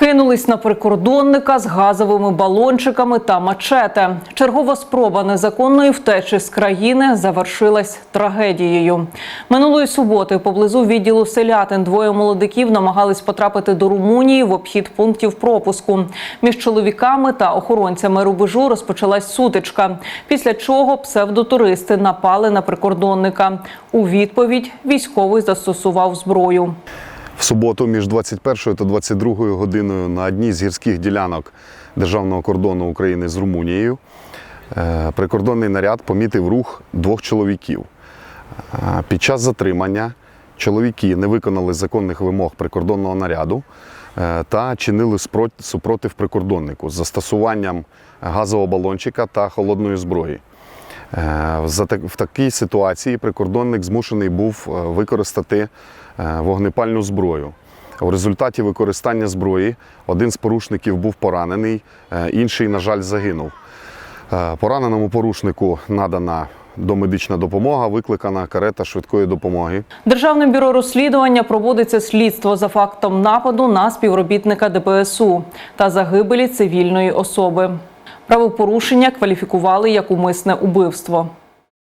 Кинулись на прикордонника з газовими балончиками та мачете. Чергова спроба незаконної втечі з країни завершилась трагедією. Минулої суботи поблизу відділу селятин двоє молодиків намагались потрапити до Румунії в обхід пунктів пропуску. Між чоловіками та охоронцями рубежу розпочалась сутичка. Після чого псевдотуристи напали на прикордонника. У відповідь військовий застосував зброю. В суботу між 21 та 22 годиною на одній з гірських ділянок державного кордону України з Румунією е, прикордонний наряд помітив рух двох чоловіків. Е, Під час затримання чоловіки не виконали законних вимог прикордонного наряду е, та чинили супротив прикордоннику з застосуванням газового балончика та холодної зброї. Е, В такій ситуації прикордонник змушений був е, використати е, вогнепальну зброю. У результаті використання зброї один з порушників був поранений, інший, на жаль, загинув. Пораненому порушнику надана домедична допомога, викликана карета швидкої допомоги. Державним бюро розслідування проводиться слідство за фактом нападу на співробітника ДПСУ та загибелі цивільної особи. Правопорушення кваліфікували як умисне убивство.